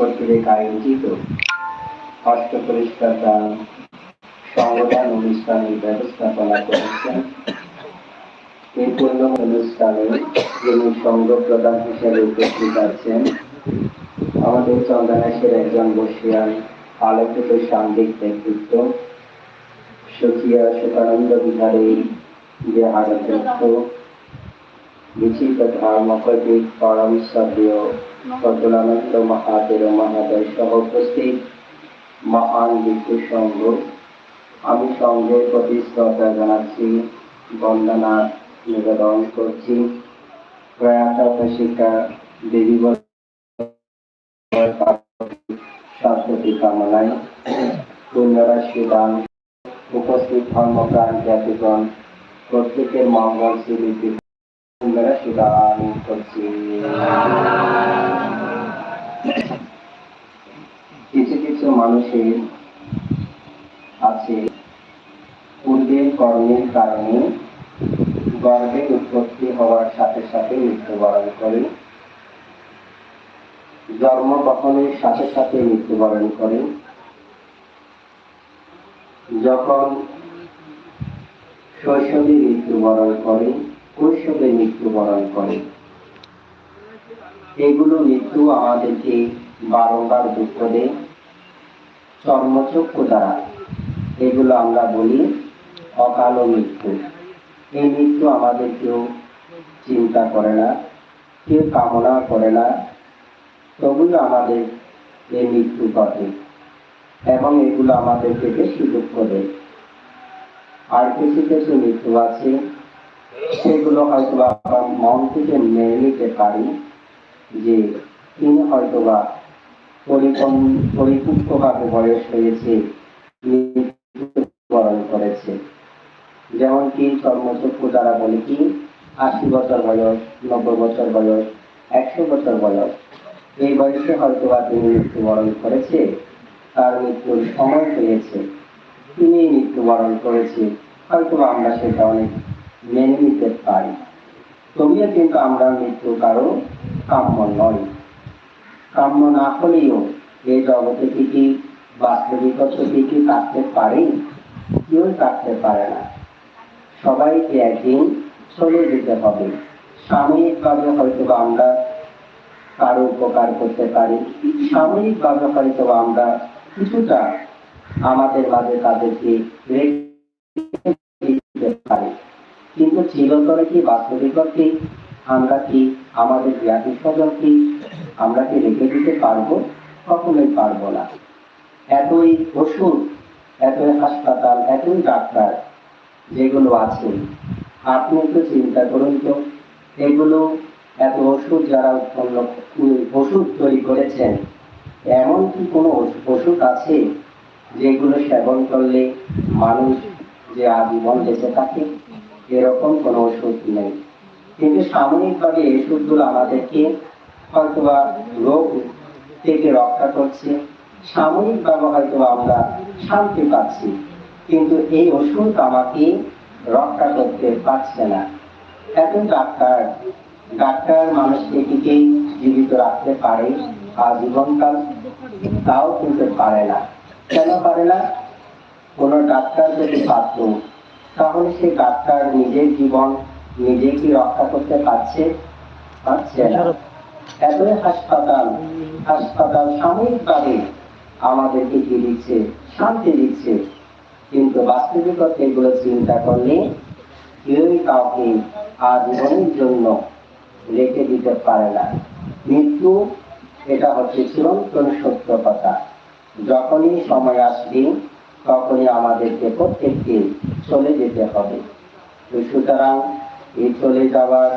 কর্তৃক আয়োজিত অষ্ট সংবিধান অনুষ্ঠানের ব্যবস্থাপনা করেছেন এই পূর্ণ অনুষ্ঠানে যিনি সংঘ প্রধান হিসেবে উপস্থিত আছেন, আমাদের একজন বসিয়ান আলোকিত সাংঘিক ব্যক্তিত্ব সুখিয়া সুখানন্দ বিহারে যে আরাধ্যক্ষ বিচিত্র ধর্মকটিক পরম সভ্য উপস্থিত মহান আমি সংঘের প্রতি শ্রদ্ধা জানাচ্ছি, বন্দনা নিবেদন করছি। প্রয়াত শিক্ষা দেবী কামনায় পুণ্যরাশি দান উপস্থিত ধর্মপ্রাণ জাতিগণ, প্রত্যেকের মঙ্গল শিলিপি কিছু কিছু মানুষের আছে। পূর্বের কর্মের কারণে গর্ভের উৎপত্তি হওয়ার সাথে সাথে মৃত্যুবরণ করে জন্ম জন্মগ্রহণের সাথে সাথে মৃত্যুবরণ করে যখন শৈশবে মৃত্যুবরণ করে কৈশোরে মৃত্যুবরণ করে। এগুলো মৃত্যু আমাদেরকে বারংবার দুঃখ দেয়, চর্মচক্ষু দ্বারা। এগুলো আমরা বলি অকাল মৃত্যু। এই মৃত্যু আমাদের কেউ চিন্তা করে না, কেউ কামনা করে না, তবুও আমাদের এই মৃত্যু ঘটে এবং এগুলো আমাদেরকে বেশি দুঃখ দেয়। আর কিছু কিছু মৃত্যু আছে সেগুলো হয়তো আমরা মন থেকে মেনে নিতে পারি যে তিনি হয়তোবা পরিপক্কভাবে বয়স হয়েছে, মৃত্যুবরণ করেছে। যেমন কি চর্মচক্ষু দ্বারা বলে কি, আশি বছর বয়স, নব্বই বছর বয়স, একশো বছর বয়স। এই বয়সে হয়তো বা তিনি মৃত্যুবরণ করেছে, তার মৃত্যুর সময় হয়েছে। তিনি মৃত্যুবরণ করেছে। হয়তো আমরা সেটা অনেক মেনে নিতে পারি। তবুও কিন্তু আমরা মৃত্যু কারও কাম্য নয় কাম্য না হলেও এই জগতে কি কি বাস্তবিকত কি কি কাটতে পারে, কেউ কাটতে পারে না। সবাইকে একদিন চলে যেতে হবে। সাময়িকভাবে হয়তো আমরা কারও উপকার করতে পারি। সাময়িকভাবে হয়তো আমরা কিছুটা আমাদের মাঝে তাদেরকে রেখে চিরতরে কি বাস্তবিকতে আমরা কি আমাদের জ্ঞাতি স্বজন কি? আমরা কি রেখে দিতে পারব? কখনোই পারব না। এতই ওষুধ এতই হাসপাতাল, এতই ডাক্তার যেগুলো আছে, আপনি একটু চিন্তা করুন তো। এগুলো এত ওষুধ যারা উৎপন্ন ওষুধ তৈরি করেছেন, এমন কি কোনো ওষুধ আছে যেগুলো সেবন করলে মানুষ যে আজীবন বেঁচে থাকে? এরকম কোনো ওষুধ নেই। কিন্তু সাময়িকভাবে এই ওষুধগুলো আমাদেরকে হয়তোবা রোগ থেকে রক্ষা করছে। সাময়িকভাবে হয়তো আমরা শান্তি পাচ্ছি। কিন্তু এই ওষুধ আমাকে রক্ষা করতে পারছে না। এখন ডাক্তার ডাক্তার মানুষকে টিকে জীবিত রাখতে পারে, আজীবনকাল তাও কিন্তু পারে না। কেন পারে না? কোন ডাক্তার যদি পারত তাহলে সে ডাক্তার নিজের জীবন নিজে কি রক্ষা করতে পারছে? পারছে না। এতই হাসপাতাল হাসপাতাল সাময়িকভাবে আমাদেরকে কি দিচ্ছে? শান্তি দিচ্ছে। কিন্তু বাস্তবিকতা এগুলো চিন্তা করলে কেউই কাউকে আজীবনের জন্য রেখে দিতে পারে না। মৃত্যু এটা হচ্ছে চিরন্তন সত্য কথা যখনই সময় আসবে তখনই আমাদেরকে প্রত্যেককে চলে যেতে হবে। সুতরাং এই চলে যাওয়ার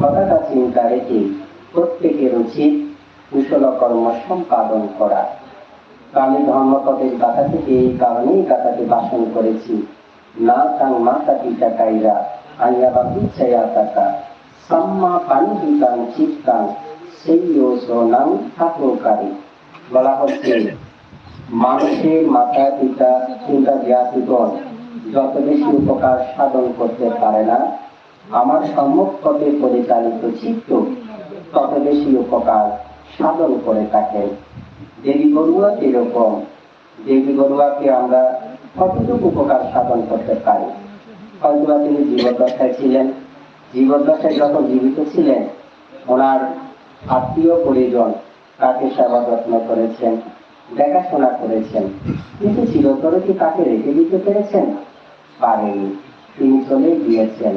কথাটা চিন্তা রেখে প্রত্যেকের উচিত কুশল কর্ম সম্পাদন করা। আমি ধর্মপদের গাথা থেকে এই কারণেই গাথাটি বাসন করেছি। না তাং মাতা পিতা কাইরা আইয়া বা পিছাইয়া থাকা। সাম্মা পানি বিকাং চিত্তাং সেই নাম ঠাকুরকারী বলা হচ্ছে, মানুষের মাতা পিতা চিন্তা জ্ঞাতিগণ যত বেশি উপকার সাধন করতে পারে না, আমার সম্মুখ পথে পরিচালিত চিত্ত তত বেশি উপকার সাধন করে থাকেন দেবী গরুয়া এরকম দেবী গরুয়াকে আমরা কতটুকু উপকার সাধন করতে পারি? হয়তোবা তিনি জীবদ্দশায় ছিলেন। জীবদ্দশায় যখন জীবিত ছিলেন, ওনার আত্মীয় পরিজন তাকে সেবা যত্ন করেছেন, দেখাশোনা করেছেন। কিন্তু চিরতরে কি তাকে রেখে দিতে পেরেছেন? পারেনি তিনি চলে গিয়েছেন।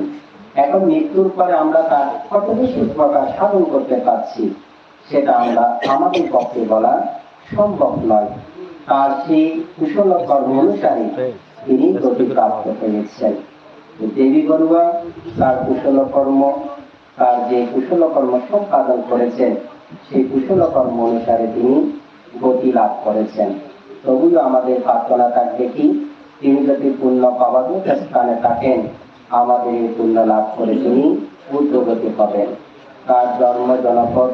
এখন মৃত্যুর পরে আমরা তার কত বেশি উপকার সাধন করতে পারছি, সেটা আমরা আমাদের পক্ষে বলা সম্ভব নয়। তার সেই কুশল কর্ম অনুসারে তিনি গতি প্রাপ্ত হয়েছেন দেবী গরুয়া তার কুশল কর্ম, তার যে কুশল কর্ম সম্পাদন করেছেন, সেই কুশল কর্ম অনুসারে তিনি গতি লাভ করেছেন। তবুও আমাদের প্রার্থনা থাকবে কি তিনি যদি পুণ্য পাওয়ার স্থানে থাকেন। আমাদের এই পুণ্য লাভ করে তিনি উদ্যোগতি হবেন তার জন্ম জনপদ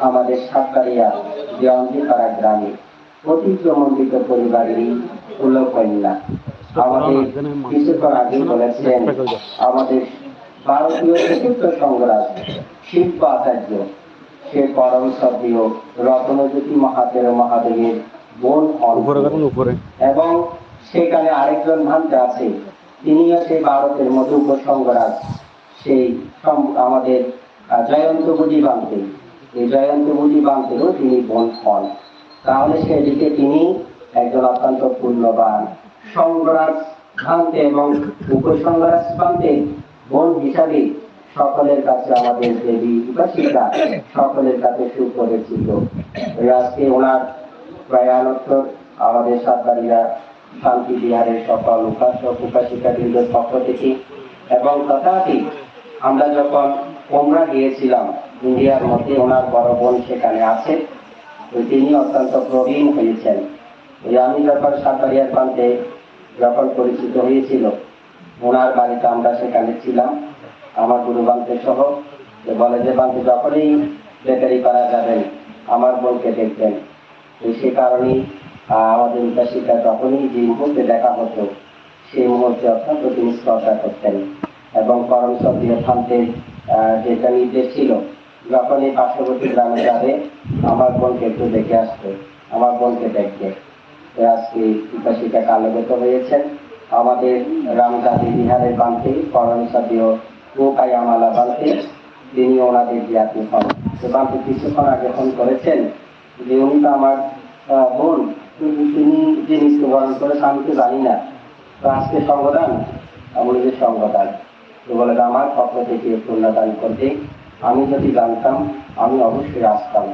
আমাদের সাতকারিয়া দেওয়ান্দিপাড়া গ্রামে। অতিক্রমণ্ডিত পরিবারেরই কুলকন্যা। আমাদের কিছুক্ষণ আগে বলেছেন আমাদের ভারতীয় চতুর্থ সংগ্রাম শিল্প আচার্য সে পরম সদীয় রত্নজ্যোতি মহাদেব মহাদেবের বোন এবং সেখানে আরেকজন ভান্তে আছে। তিনিও সেই ভারতের মধ্যে উপসংগরাজ সেই আমাদের জয়ন্ত বুঝি বান্তে এই জয়ন্ত বুঝি বান্তেরও তিনি বোন হন। তাহলে সেদিকে তিনি একজন অত্যন্ত পূর্ণবান সংগরাজ ভান্তে এবং উপসংগরাজ প্রান্তে বোন হিসাবে সকলের কাছে আমাদের দেবী উপাসিকা সকলের কাছে সুপরিচিত। আজকে ওনার প্রয়াণোত্তর আমাদের সাতবাড়িয়া শান্তি বিহারের সকল উপাসক উপাসিকাবৃন্দের পক্ষ থেকে। এবং তথাপি আমরা যখন ওমরা গিয়েছিলাম, ইন্ডিয়ার মধ্যে ওনার বড় বোন সেখানে আছে তিনি অত্যন্ত প্রবীণ হয়েছেন। আমি যখন সাতবাড়িয়ার প্রান্তে যখন পরিচিত হয়েছিল, ওনার বাড়িতে আমরা সেখানে ছিলাম। আমার গুরু বান্তে সহ বলে যে বান্তে যখনই বেকারি করা যাবেন, আমার বোনকে দেখবেন। সে কারণেই আমাদের উপাসিকা তখনই যে মুহূর্তে দেখা হতো, সেই মুহূর্তে অত্যন্ত তিনি শ্রদ্ধা করতেন। এবং করম থানতে যেটা নির্দেশ ছিল, যখনই পার্শ্ববর্তী গ্রামে যাবে, আমার বোনকে একটু দেখে আসতো আমার বোনকে দেখবে। তো আজকে উপাসিকা কালগত হয়েছেন আমাদের রামজাদি বিহারের বান্তে করম সদীয় কায়ামালা বান্তে, তিনি ওনাদের জ্ঞাতি হন তো বান্তে কিছুক্ষণ আগে ফোন করেছেন যে, উনি তো আমার বোন। তিনি যে মৃত্যুবরণ করেছে আমি তো জানি না। তো আজকে সঙ্গদান আমি যে সঙ্গদান তো বলে, আমার পক্ষ থেকে পুণ্যদান করতে আমি যদি জানতাম, আমি অবশ্যই আসতাম।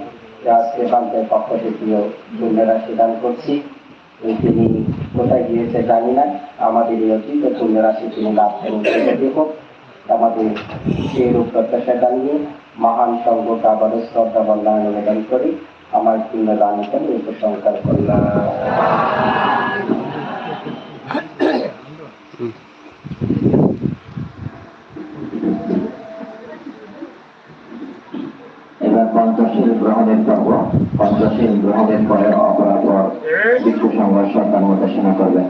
আজকে বান্তের পক্ষ থেকেও পুণ্যরাশি দান করছি। তিনি কোথায় গিয়েছে জানি না। আমাদের এই অতীত পুণ্যরাশি তিনি লাভ হোক আমাদের সেই রূপ প্রত্যাশা জানিয়ে মহান সংঘকে আবারও শ্রদ্ধা বন্ধা নিবেদন করি। আমার জন্য দান এই প্রশংসা করলাম এবার পঞ্চশীল গ্রহণের পর্ব। পঞ্চশীল গ্রহণের পরে অপরাপর বিশ্ব সংঘর্ষ কর্মদেশনা করবেন